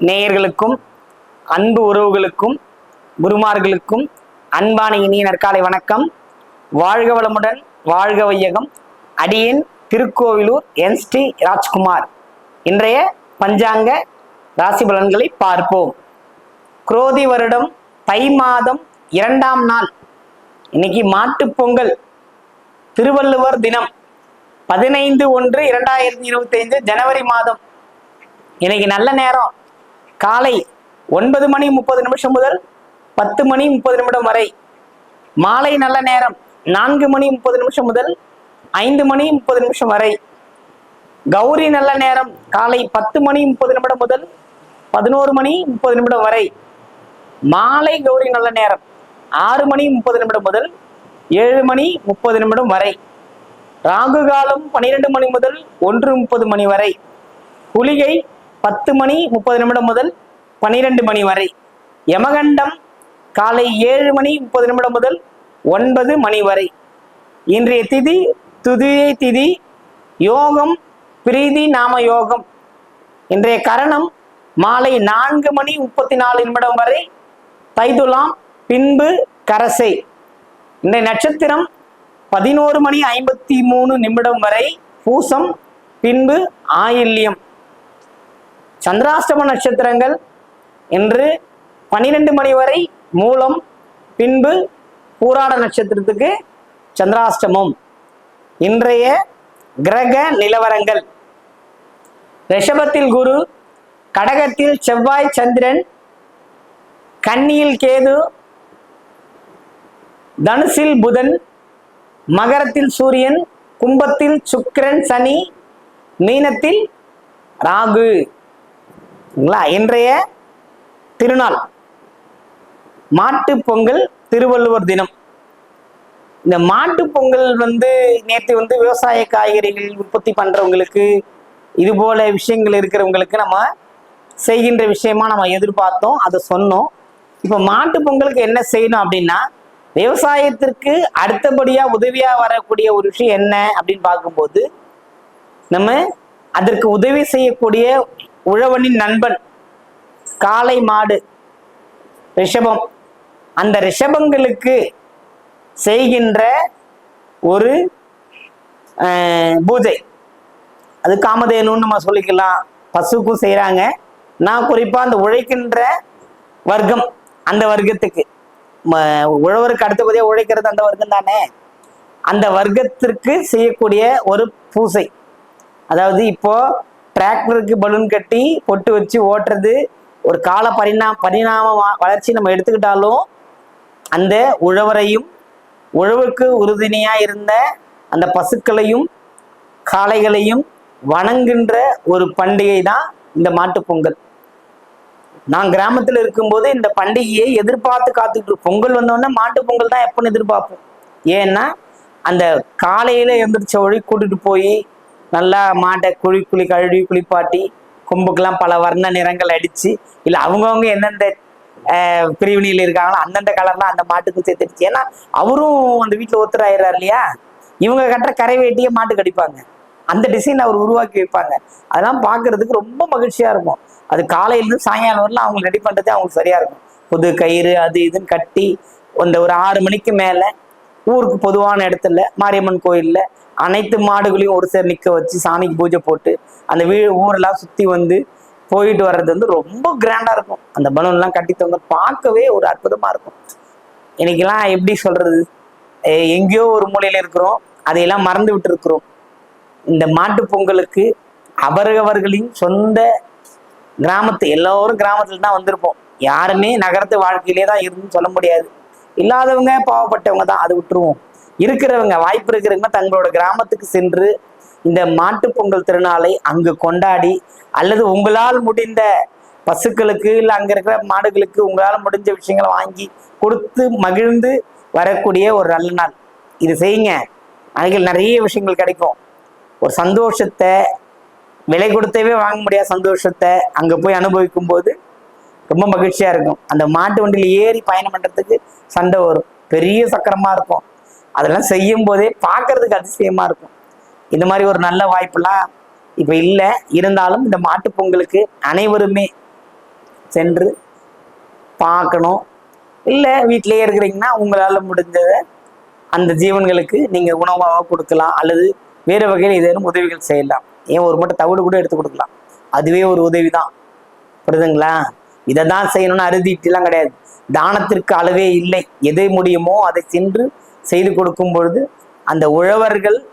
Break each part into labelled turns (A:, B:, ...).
A: நேயர்களுக்கும் அன்பு உறவுகளுக்கும் குருமார்களுக்கும் அன்பான இனிய நற்காலை வணக்கம். வாழ்க வளமுடன் வாழ்க வையகம். அடியின் திருக்கோவிலூர் என். ஸ்ரீ. ராஜ்குமார். இன்றைய பஞ்சாங்க ராசி பலன்களை பார்ப்போம். குரோதி வருடம் தை மாதம் இரண்டாம் நாள். இன்னைக்கு மாட்டுப் பொங்கல். திருவள்ளுவர் தினம். பதினைந்து ஒன்று இரண்டாயிரத்தி இருபத்தி ஐந்து ஜனவரி மாதம். இன்னைக்கு நல்ல நேரம். காலை ஒன்பது மணி முப்பது நிமிஷம் முதல் பத்து மணி முப்பது நிமிடம் வரை. மாலை நல்ல நேரம் நான்கு மணி முப்பது நிமிஷம் முதல் ஐந்து மணி முப்பது நிமிஷம் வரை. கௌரி நல்ல நேரம் காலை பத்து மணி முப்பது நிமிடம் முதல் பதினோரு மணி முப்பது நிமிடம் வரை. மாலை கௌரி நல்ல நேரம் ஆறு மணி முப்பது நிமிடம் முதல் ஏழு மணி முப்பது நிமிடம் வரை. ராகு காலம் பனிரெண்டு மணி முதல் ஒன்று முப்பது மணி வரை. குளிகை பத்து மணி முப்பது நிமிடம் முதல் பனிரெண்டு மணி வரை. யமகண்டம் காலை ஏழு மணி முப்பது நிமிடம் முதல் ஒன்பது மணி வரை. இன்றைய திதி துதியை திதி யோகம் பிரீதி நாம யோகம். இன்றைய கரணம் மாலை நான்கு மணி முப்பத்தி நாலு நிமிடம் வரை தைதுலாம் பின்பு கரசை. இன்றைய நட்சத்திரம் பதினோரு மணி ஐம்பத்தி மூணு நிமிடம் வரை பூசம் பின்பு ஆயில்யம். சந்திராஷ்டம நட்சத்திரங்கள் இன்று பன்னிரெண்டு மணி வரை மூலம் பின்பு பூராட நட்சத்திரத்துக்கு சந்திராஷ்டமம். இன்றைய கிரக நிலவரங்கள். ரிஷபத்தில் குரு கடகத்தில் செவ்வாய் சந்திரன் கன்னியில் கேது தனுசில் புதன் மகரத்தில் சூரியன் கும்பத்தில் சுக்கிரன் சனி மீனத்தில் ராகு. இன்றைய திருநாள். மாட்டு பொங்கல் திருவள்ளுவர் தினம். இந்த மாட்டு பொங்கல் வந்து நேற்று வந்து விவசாய காய்கறிகள் உற்பத்தி பண்றவங்களுக்கு இது போல விஷயங்கள் இருக்கிறவங்களுக்கு நம்ம செய்கின்ற விஷயமா நம்ம எதிர்பார்த்தோம் அதை சொன்னோம். இப்போ மாட்டு பொங்கலுக்கு என்ன செய்யணும் அப்படின்னா விவசாயத்திற்கு அடுத்தபடியா உதவியா வரக்கூடிய ஒரு விஷயம் என்ன அப்படின்னு பார்க்கும்போது நம்ம அதற்கு உதவி செய்யக்கூடிய உழவனின் நண்பன். காளை மாடு. ரிஷபம். அந்த ரிஷபங்களுக்கு செய்கின்ற ஒரு பூஜை. அது காமதேனுன்னு நம்ம சொல்லிக்கலாம். பசுக்கும் செய்கிறாங்க நான் குறிப்பாக அந்த உழைக்கின்ற வர்க்கம் அந்த வர்க்கத்துக்கு. ம- உழவருக்கு அடுத்தபடியாக உழைக்கிறது அந்த வர்க்கம் தானே? அந்த வர்க்கத்திற்கு செய்யக்கூடிய ஒரு பூசை. அதாவது இப்போது டிராக்டருக்கு பலூன் கட்டி பொட்டு வச்சு ஓட்டுறது. ஒரு கால பரிணா பரிணாம வளர்ச்சி நம்ம எடுத்துக்கிட்டாலும் அந்த உழவரையும் உழவுக்கு உறுதுணையாக இருந்த அந்த பசுக்களையும் காளைகளையும் வணங்குகின்ற ஒரு பண்டிகை தான் இந்த மாட்டுப் பொங்கல். நான் கிராமத்தில் இருக்கும்போது இந்த பண்டிகையை எதிர்பார்த்து காத்துக்கிட்டு பொங்கல் வந்தோடனே மாட்டுப் பொங்கல் தான் எப்போன்னு எதிர்பார்ப்போம். ஏன்னா அந்த காலையில் எழுந்திரிச்ச வழி கூட்டிகிட்டு போய் நல்லா மாட்டை குழி குழி கழுவி குளிப்பாட்டி கொம்புக்கெல்லாம் பல வர்ண நிறங்கள் அடித்து இல்லை அவங்கவுங்க எந்தெந்த பிரிவினியில் பிரிவினையில் இருக்காங்களோ அந்தந்த கலர்லாம் அந்த மாட்டுக்கு சேர்த்துடுச்சு. ஏன்னா அவரும் அந்த வீட்டில் ஒத்துராயிடுறாரு இல்லையா? இவங்க கட்டுற கரை வேட்டியே மாட்டு கடிப்பாங்க அந்த டிசைன் அவர் உருவாக்கி வைப்பாங்க. அதெல்லாம் பார்க்கறதுக்கு ரொம்ப மகிழ்ச்சியாக இருக்கும். அது காலையிலேருந்து சாயங்காலம் வரலாம் அவங்க ரெடி பண்ணுறதே அவங்களுக்கு சரியாக இருக்கும். புது கயிறு அது இதுன்னு கட்டி அந்த ஒரு ஆறு மணிக்கு மேலே ஊருக்கு பொதுவான இடத்துல மாரியம்மன் கோயிலில் அனைத்து மாடுகளையும் ஒரு சேர் நிற்க வச்சு சாமிக்கு பூஜை போட்டு அந்த வீ ஊரெல்லாம் சுற்றி வந்து போயிட்டு வர்றது வந்து ரொம்ப கிராண்டாக இருக்கும். அந்த பலூன்லாம் கட்டி தொங்க பார்க்கவே ஒரு அற்புதமாக இருக்கும். இன்னைக்கெல்லாம் எப்படி சொல்கிறது எங்கேயோ ஒரு மூலையில் இருக்கிறோம். அதையெல்லாம் மறந்து விட்டு இருக்கிறோம் இந்த மாட்டுப் பொங்கலுக்கு அவரவர்களின் சொந்த கிராமத்து எல்லோரும் கிராமத்துல தான் வந்திருப்போம். யாருமே நகரத்து வாழ்க்கையிலே தான் இருந்துன்னு சொல்ல முடியாது. இல்லாதவங்க பாவப்பட்டவங்க தான் அது விட்டுருவோம். இருக்கிறவங்க வாய்ப்பு இருக்கிறவங்க தங்களோட கிராமத்துக்கு சென்று இந்த மாட்டுப் பொங்கல் திருநாளை அங்கு கொண்டாடி அல்லது உங்களால் முடிந்த பசுக்களுக்கு இல்லை அங்கே இருக்கிற மாடுகளுக்கு உங்களால் முடிஞ்ச விஷயங்களை வாங்கி கொடுத்து மகிழ்ந்து வரக்கூடிய ஒரு நல்ல நாள். இது செய்யுங்க. அன்னைக்கு நிறைய விஷயங்கள் கிடைக்கும். ஒரு சந்தோஷத்தை விலை கொடுத்தவே வாங்க முடியாத சந்தோஷத்தை அங்கே போய் அனுபவிக்கும் போது ரொம்ப மகிழ்ச்சியா இருக்கும். அந்த மாட்டு வண்டியில் ஏறி பயணம் பண்றதுக்கு சண்டை வரும். பெரிய சக்கரமா இருக்கும். அதெல்லாம் செய்யும் போதே பார்க்கறதுக்கு அதிசயமா இருக்கும். இந்த மாதிரி ஒரு நல்ல வாய்ப்பெல்லாம் இப்ப இல்லை. இருந்தாலும் இந்த மாட்டு பொங்கலுக்கு அனைவருமே சென்று பார்க்கணும். இல்லை வீட்டிலேயே இருக்கிறீங்கன்னா உங்களால் முடிஞ்சதை அந்த ஜீவன்களுக்கு நீங்கள் உணவாக கொடுக்கலாம். அல்லது வேறு வகையில் ஏதேனும் உதவிகள் செய்யலாம். ஏன் ஒரு மட்டும் தவிடு கூட எடுத்து கொடுக்கலாம். அதுவே ஒரு உதவி தான் புரியுதுங்களா? இதை தான் செய்யணும்னு அறுதிட்டுலாம் கிடையாது. தானத்திற்கு அளவே இல்லை. எதை முடியுமோ அதை சென்று செய்து கொடுக்கும் பொழுது அந்த உழவர்கள்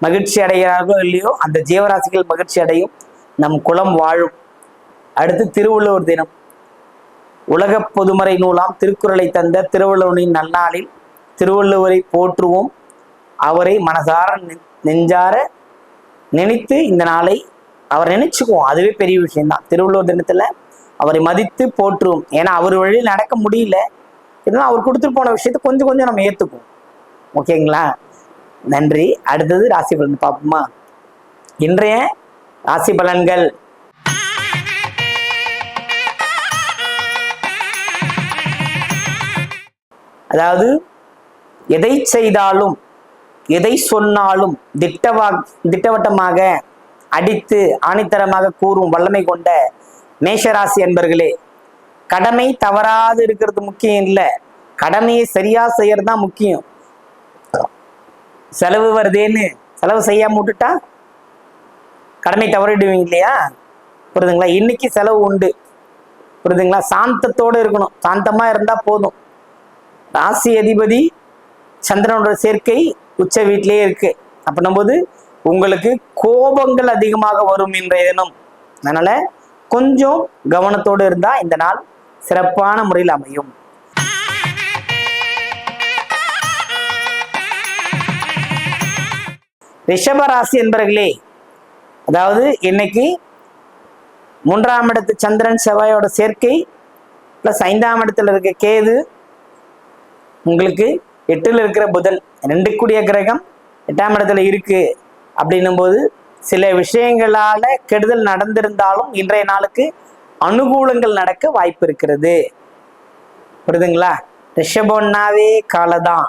A: மகிழ்ச்சி அடைகிறார்களோ இல்லையோ அந்த ஜீவராசிகள் மகிழ்ச்சி அடையும். நம் குலம் வாழும். அடுத்து திருவள்ளுவர் தினம். உலக பொதுமறை நூலாம் திருக்குறளை தந்த திருவள்ளுவனின் நன்னாளில் திருவள்ளுவரை போற்றுவோம். அவரை மனசார நெ- நெஞ்சார நினைத்து இந்த நாளை அவர் நினைச்சுக்குவோம். அதுவே பெரிய விஷயம்தான். திருவள்ளுவர் தினத்துல அவரை மதித்து போற்றுவோம் ஏன்னா அவர் வழியில் நடக்க முடியல. இருந்தாலும் அவர் கொடுத்துட்டு போன விஷயத்தை கொஞ்சம் கொஞ்சம் நம்ம ஏற்றுக்குவோம் ஓகேங்களா? நன்றி. அடுத்தது ராசி பலன் பார்ப்போமா? இன்றைய ராசி பலன்கள். அதாவது எதை செய்தாலும் எதை சொன்னாலும் திட்டவா திட்டவட்டமாக அடித்து ஆணித்தரமாக கூறும் வல்லமை கொண்ட மேஷராசி என்பர்களே கடமை தவறாது இருக்கிறது முக்கியம் இல்லை. கடமையை சரியா செய்யறது தான் முக்கியம். செலவு வருதேன்னு செலவு செய்யாம விட்டுட்டா கடமை தவறிடுவீங்க இல்லையா? புரியுதுங்களா இன்னைக்கு செலவு உண்டு. புரியுதுங்களா சாந்தத்தோட இருக்கணும். சாந்தமா இருந்தா போதும். ராசி அதிபதி சந்திரனோட சேர்க்கை உச்ச வீட்டிலேயே இருக்கு. அப்படின்னும் போது உங்களுக்கு கோபங்கள் அதிகமாக வரும் இன்றைய தினம். அதனால கொஞ்சம் கவனத்தோடு இருந்தா இந்த நாள் சிறப்பான முறையில் அமையும். ரிஷப ராசி என்பர்களே அதாவது இன்னைக்கு மூன்றாம் இடத்து சந்திரன் செவ்வாயோட சேர்க்கை ப்ளஸ் ஐந்தாம் இடத்துல இருக்க கேது உங்களுக்கு எட்டில் இருக்கிற புதன் ரெண்டு கூடிய கிரகம் எட்டாம் இடத்துல இருக்கு அப்படின்னும் போது சில விஷயங்களால கெடுதல் நடந்திருந்தாலும் இன்றைய நாளுக்கு அனுகூலங்கள் நடக்க வாய்ப்பு இருக்கிறது. புரியுதுங்களா ரிஷபம்னாவே காலதான்.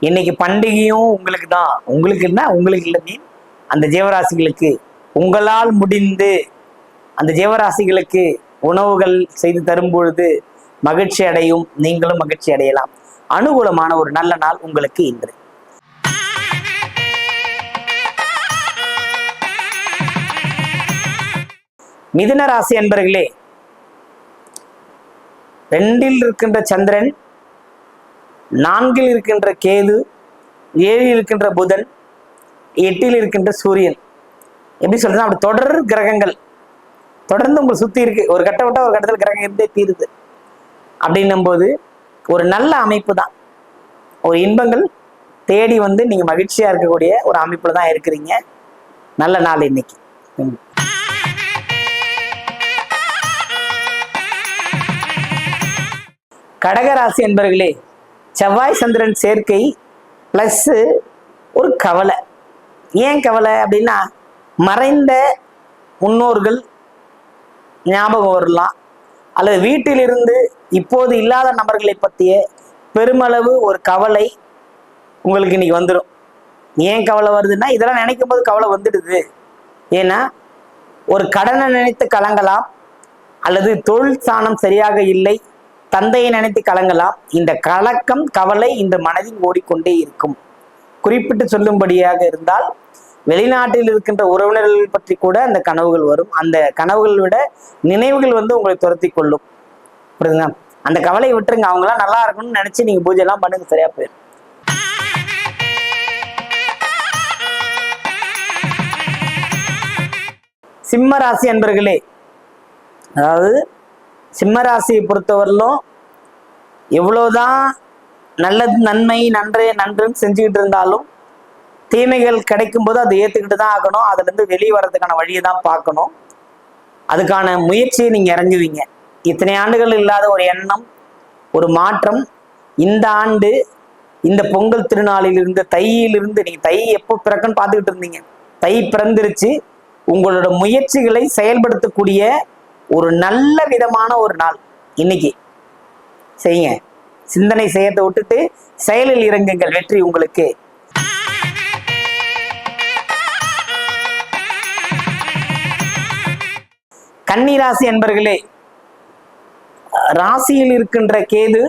A: இன்னைக்கு பண்டிகையும் உங்களுக்கு தான். உங்களுக்கு என்ன? உங்களுக்கு இல்லை மீன். அந்த ஜீவராசிகளுக்கு உங்களால் முடிந்து அந்த ஜீவராசிகளுக்கு உணவுகள் செய்து தரும் பொழுது மகிழ்ச்சி அடையும். நீங்களும் மகிழ்ச்சி அடையலாம். அனுகூலமான ஒரு நல்ல நாள் உங்களுக்கு இன்று. மிதுன ராசி அன்பர்களே ரெண்டில் இருக்கின்ற சந்திரன் நான்கில் இருக்கின்ற கேது ஏழில் இருக்கின்ற புதன் எட்டில் இருக்கின்ற சூரியன். எப்படி சொல்றது அப்படி தொடர் கிரகங்கள். தொடர்ந்து உங்களை சுத்தி இருக்கு. ஒரு கட்ட விட்டா ஒரு கட்டத்தில் கிரகம் இருந்தே தீருது. அப்படின்னும் போது ஒரு நல்ல அமைப்பு தான் ஒரு இன்பங்கள் தேடி வந்து நீங்க மகிழ்ச்சியா இருக்கக்கூடிய ஒரு அமைப்புல தான் இருக்கிறீங்க. நல்ல நாள் இன்னைக்கு. கடகராசி என்பர்களே செவ்வாய் சந்திரன் சேர்க்கை ப்ளஸ் ஒரு கவலை. ஏன் கவலை அப்படின்னா மறைந்த முன்னோர்கள் ஞாபகம் வரலாம். அல்லது வீட்டிலிருந்து இப்போது இல்லாத நபர்களை பற்றிய பெருமளவு ஒரு கவலை உங்களுக்கு இன்னைக்கு வந்துடும் ஏன் கவலை வருதுன்னா இதெல்லாம் நினைக்கும் போது கவலை வந்துடுது. ஏன்னா ஒரு கடனை நினைத்து கலங்கலாம் அல்லது தொழில் சாணம் சரியாக இல்லை தந்தையை நினைத்து கலங்கலாம். இந்த கலக்கம் கவலை இந்த மனதில் ஓடிக்கொண்டே இருக்கும். குறிப்பிட்டு சொல்லும்படியாக இருந்தால் வெளிநாட்டில் இருக்கின்ற உறவினர்கள் பற்றி கூட அந்த கனவுகள் வரும். அந்த கனவுகள் விட நினைவுகள் வந்து உங்களை துரத்தி கொள்ளும். புரியுதுங்களா? அந்த கவலையை விட்டுருங்க. அவங்களாம் நல்லா இருக்கணும்னு நினைச்சு நீங்க பூஜை எல்லாம் பண்ணுங்க. சரியா போயிடும். சிம்ம ராசி அன்பர்களே அதாவது சிம்மராசியை பொறுத்தவரையிலும் எவ்வளோதான் நல்லது நன்மை நன்றே நன்றுன்னு செஞ்சுக்கிட்டு இருந்தாலும் தீமைகள் கிடைக்கும் போது அதை ஏற்றுக்கிட்டு தான் ஆகணும். அதுலேருந்து வெளியே வர்றதுக்கான வழியை தான் பார்க்கணும். அதுக்கான முயற்சியை நீங்கள் இறங்குவீங்க. இத்தனை ஆண்டுகள் இல்லாத ஒரு எண்ணம் ஒரு மாற்றம் இந்த ஆண்டு இந்த பொங்கல் திருநாளிலிருந்து தையிலிருந்து நீங்கள் தை எப்போ பிறக்குன்னு பார்த்துக்கிட்டு இருந்தீங்க. தை பிறந்துருச்சு. உங்களோட முயற்சிகளை செயல்படுத்தக்கூடிய ஒரு நல்ல விதமான ஒரு நாள் இன்னைக்கு. செய்யுங்க. சிந்தனை செய்யத்தை விட்டுட்டு செயலில் இறங்குங்கள். வெற்றி உங்களுக்கு. கன்னிராசி என்பர்களே ராசியில் இருக்கின்ற கேது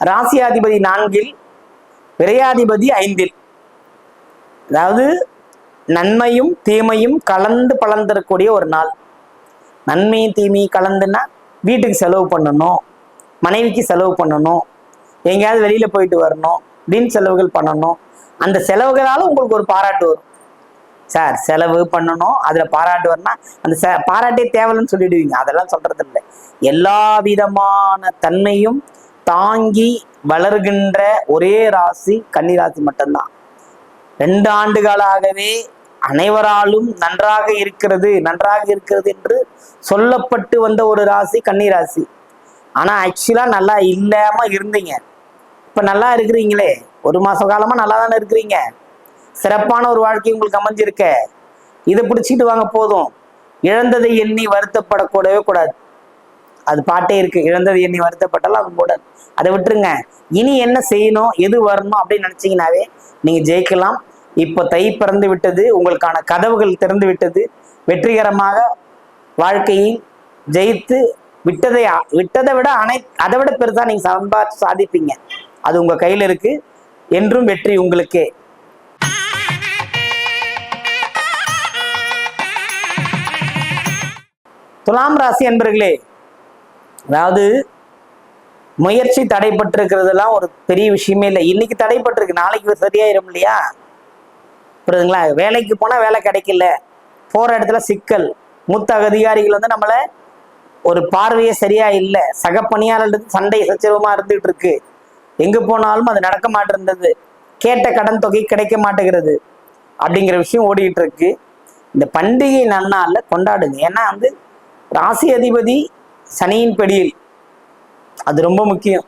A: ராசியாதிபதி நான்கில் விரையாதிபதி ஐந்தில். அதாவது நன்மையும் தீமையும் கலந்து பலந்திருக்கக்கூடிய ஒரு நாள். நன்மையும் தீமையும் கலந்துன்னா வீட்டுக்கு செலவு பண்ணணும் மனைவிக்கு செலவு பண்ணணும் எங்கேயாவது வெளியில் போயிட்டு வரணும் வீண் செலவுகள் பண்ணணும். அந்த செலவுகளால் உங்களுக்கு ஒரு பாராட்டு வரும். சார் செலவு பண்ணணும் அதில் பாராட்டு வரணும்னா அந்த ச பாராட்டே தேவையில்லைன்னு சொல்லிடுவீங்க. அதெல்லாம் சொல்கிறது இல்லை எல்லா விதமான தன்மையும் தாங்கி வளர்கின்ற ஒரே ராசி கன்னிராசி மட்டும்தான். ரெண்டு ஆண்டுகளாகவே அனைவராலும் நன்றாக இருக்கிறது நன்றாக இருக்கிறது என்று சொல்லப்பட்டு வந்த ஒரு ராசி கன்னிராசி. ஆனா ஆக்சுவலா நல்லா இல்லாம இருந்தீங்க. இப்ப நல்லா இருக்கிறீங்களே. ஒரு மாச காலமா நல்லா தானே இருக்கிறீங்க. சிறப்பான ஒரு வாழ்க்கை உங்களுக்கு அமைஞ்சிருக்க. இதை பிடிச்சிட்டு வாங்க போதும். இழந்ததை எண்ணி வருத்தப்படக்கூடவே கூடாது. அது பாட்டே இருக்கு. இழந்ததை எண்ணி வருத்தப்பட்டாலும் அது கூடாது அதை விட்டுருங்க. இனி என்ன செய்யணும் எது வரணும் அப்படின்னு நினைச்சீங்கன்னாவே நீங்க ஜெயிக்கலாம். இப்போ தை பிறந்து விட்டது உங்களுக்கான கதவுகள் திறந்து விட்டது. வெற்றிகரமாக வாழ்க்கையில் ஜெயித்து விட்டதை விட்டதை விட அனை அதை விட பெருசா நீங்கள் சம்பாதிச்சு சாதிப்பீங்க. அது உங்கள் கையில் இருக்கு. என்றும் வெற்றி உங்களுக்கே. துலாம் ராசி என்பர்களே அதாவது முயற்சி தடைப்பட்டிருக்கிறதுலாம் ஒரு பெரிய விஷயமே இல்லை. இன்னைக்கு தடைப்பட்டிருக்கு நாளைக்கு சரியாயிரும் இல்லையா? புரியுதுங்களா? வேலைக்கு போனால் வேலை கிடைக்கல. போகிற இடத்துல சிக்கல். மூத்த அதிகாரிகள் வந்து நம்மளை ஒரு பார்வையே சரியா இல்லை. சக பணியாளர்களுக்கு சண்டை சச்சரவமா இருந்துகிட்டு இருக்கு எங்கே போனாலும் அது நடக்க மாட்டேன்றது. கேட்ட கடன் தொகை கிடைக்க மாட்டேங்கிறது. அப்படிங்கிற விஷயம் ஓடிக்கிட்டு இருக்கு இந்த பண்டிகை நன்னால கொண்டாடுங்க. ஏன்னா வந்து ராசி அதிபதி சனியின் பெடியில். அது ரொம்ப முக்கியம்.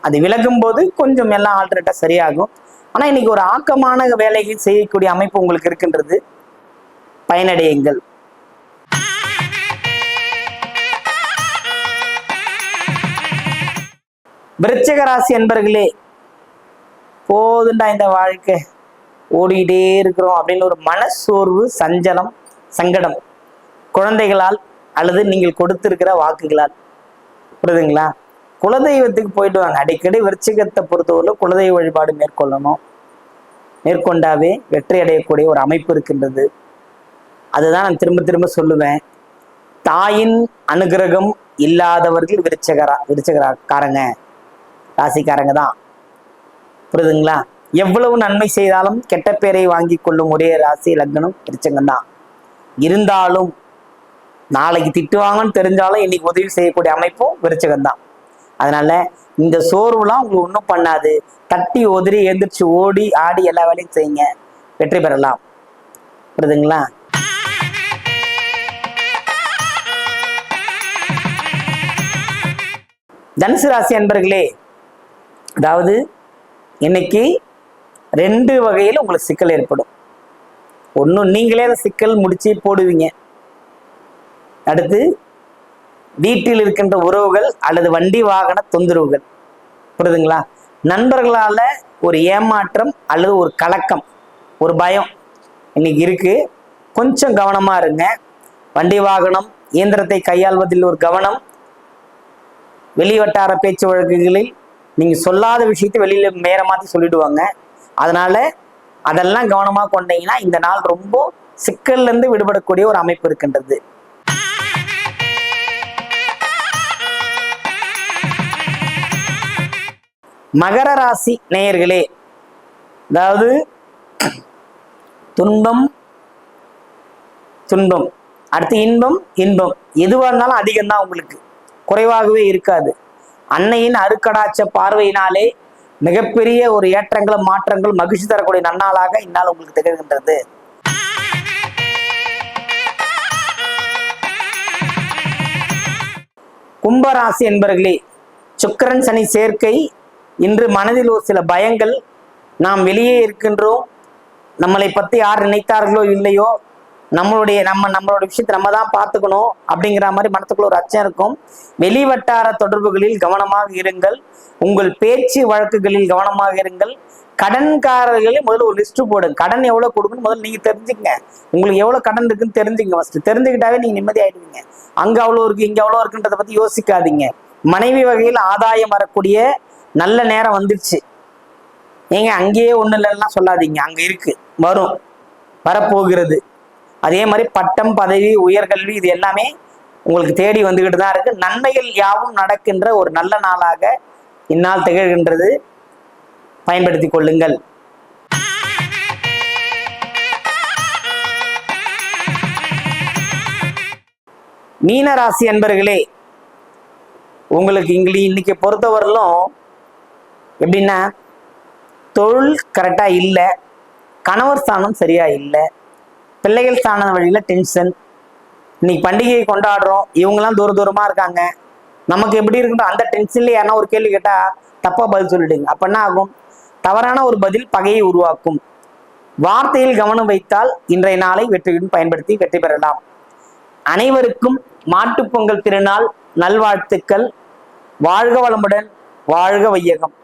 A: அது விலகும் போது கொஞ்சம் எல்லாம் ஆல்டர்னேட்டாக சரியாகும். ஆனால் இன்னைக்கு ஒரு ஆக்கமான வேலைகள் செய்யக்கூடிய அமைப்பு உங்களுக்கு இருக்கின்றது. பயனடையுங்கள். விருச்சக ராசி என்பர்களே போதுண்டா இந்த வாழ்க்கை. ஓடிக்கிட்டே இருக்கிறோம் அப்படின்னு ஒரு மனசோர்வு சஞ்சலம் சங்கடம். குழந்தைகளால் அல்லது நீங்கள் கொடுத்திருக்கிற வாக்குகளால். புரியுதுங்களா? குலதெய்வத்துக்கு போயிடுவாங்க அடிக்கடி விருச்சிகத்தை பொறுத்தவரையில் குலதெய்வ வழிபாடு மேற்கொள்ளணும். மேற்கொண்டாவே வெற்றி அடையக்கூடிய ஒரு அமைப்பு இருக்கின்றது. அதுதான் நான் திரும்ப திரும்ப சொல்லுவேன். தாயின் அனுகிரகம் இல்லாதவர்கள் விருச்சகரா விருச்சகராக்காரங்க ராசிக்காரங்க தான். புரியுதுங்களா? எவ்வளவு நன்மை செய்தாலும் கெட்ட பேரை வாங்கி கொள்ளும் ஒரே ராசி லக்னம் விருச்சகம் தான். இருந்தாலும் நாளைக்கு திட்டுவாங்கன்னு தெரிஞ்சாலும் இன்னைக்கு உதவி செய்யக்கூடிய அமைப்பும் விருச்சகம் தான். அதனால இந்த சோர்வுலாம் உங்களுக்கு ஒன்றும் பண்ணாது. தட்டி உதறி எந்திரிச்சு ஓடி ஆடி எல்லா வேலையும் செய்யுங்க. வெற்றி பெறலாம். புரியுதுங்களா? தனுசு ராசி அன்பர்களே அதாவது இன்னைக்கு ரெண்டு வகையில் உங்களுக்கு சிக்கல் ஏற்படும். ஒன்றும் நீங்களே அந்த சிக்கல் முடிச்சு போடுவீங்க. அடுத்து வீட்டில் இருக்கின்ற உறவுகள் அல்லது வண்டி வாகன தொந்தரவுகள். புரியுதுங்களா நண்பர்களால ஒரு ஏமாற்றம் அல்லது ஒரு கலக்கம் ஒரு பயம் இன்னைக்கு இருக்கு. கொஞ்சம் கவனமா இருங்க. வண்டி வாகனம் இயந்திரத்தை கையாள்வதில் ஒரு கவனம். வெளி வட்டார பேச்சு வழக்குகளில் நீங்க சொல்லாத விஷயத்தை வெளியில மேற மாற்றி சொல்லிடுவாங்க. அதனால அதெல்லாம் கவனமா கொண்டீங்கன்னா இந்த நாள் ரொம்ப சிக்கல்ல இருந்து விடுபடக்கூடிய ஒரு அமைப்பு இருக்கின்றது. மகர ராசி நேயர்களே அதாவது துன்பம் துன்பம். அடுத்து இன்பம் இன்பம். எதுவாக இருந்தாலும் அதிகம்தான் உங்களுக்கு. குறைவாகவே இருக்காது. அன்னையின் அருக்கடாச்ச பார்வையினாலே மிகப்பெரிய ஒரு ஏற்றங்களும் மாற்றங்கள் மகிழ்ச்சி தரக்கூடிய நன்னாளாக இந்நாள் உங்களுக்கு திகழ்கின்றது. கும்பராசி என்பர்களே சுக்கிரன் சனி சேர்க்கை இன்று மனதில் ஒரு சில பயங்கள் நாம் வெளியே இருக்கின்றோம். நம்மளை பற்றி யார் நினைத்தார்களோ இல்லையோ நம்மளுடைய நம்ம நம்மளோட விஷயத்தை நம்ம தான் பார்த்துக்கணும் அப்படிங்கிற மாதிரி மனத்துக்குள்ள ஒரு அச்சம் இருக்கும். வெளி வட்டார தொடர்புகளில் கவனமாக இருங்கள். உங்கள் பேச்சு வழக்குகளில் கவனமாக இருங்கள். கடன்காரர்களே முதல்ல ஒரு லிஸ்ட் போடுங்க. கடன் எவ்வளோ கொடுக்குன்னு முதல்ல நீங்கள் தெரிஞ்சுக்கங்க. உங்களுக்கு எவ்வளோ கடன் இருக்குன்னு தெரிஞ்சுங்க ஃபஸ்ட்டு தெரிஞ்சுக்கிட்டாவே நீங்கள் நிம்மதி அங்கே அவ்வளோ இருக்குது இங்கே அவ்வளோ இருக்குன்றத பற்றி யோசிக்காதீங்க. மனைவி வகையில் ஆதாயம் வரக்கூடிய நல்ல நேரம் வந்துடுச்சு ஏங்க அங்கேயே ஒன்றும் இல்லைன்னா சொல்லாதீங்க. அங்கே இருக்கு வரும் வரப்போகிறது. அதே மாதிரி பட்டம் பதவி உயர்கல்வி இது எல்லாமே உங்களுக்கு தேடி வந்துக்கிட்டு தான் இருக்கு. நன்மைகள் யாவும் நடக்கின்ற ஒரு நல்ல நாளாக இந்நாள் திகழ்கின்றது. பயன்படுத்தி கொள்ளுங்கள். மீனராசி அன்பர்களே உங்களுக்கு இங்கிலி இன்னைக்கு பொறுத்தவரையிலும் எப்படின்னா தொழில் கரெக்டாக இல்லை கணவர் ஸ்தானம் சரியா இல்லை பிள்ளைகள் ஸ்தான வழியில் டென்ஷன் இன்னைக்கு பண்டிகையை கொண்டாடுறோம் இவங்கெல்லாம் தூர தூரமாக இருக்காங்க. நமக்கு எப்படி இருக்கட்டும் அந்த டென்ஷன்ல யாருன்னா ஒரு கேள்வி கேட்டால் தப்பாக பதில் சொல்லிடுங்க. அப்போ என்ன ஆகும்? தவறான ஒரு பதில் பகையை உருவாக்கும். வார்த்தையில் கவனம் வைத்தால் இன்றைய நாளை வெற்றியுடன் பயன்படுத்தி வெற்றி பெறலாம். அனைவருக்கும் மாட்டுப்பொங்கல் திருநாள் நல்வாழ்த்துக்கள். வாழ்க வளமுடன் வாழ்க வையகம்.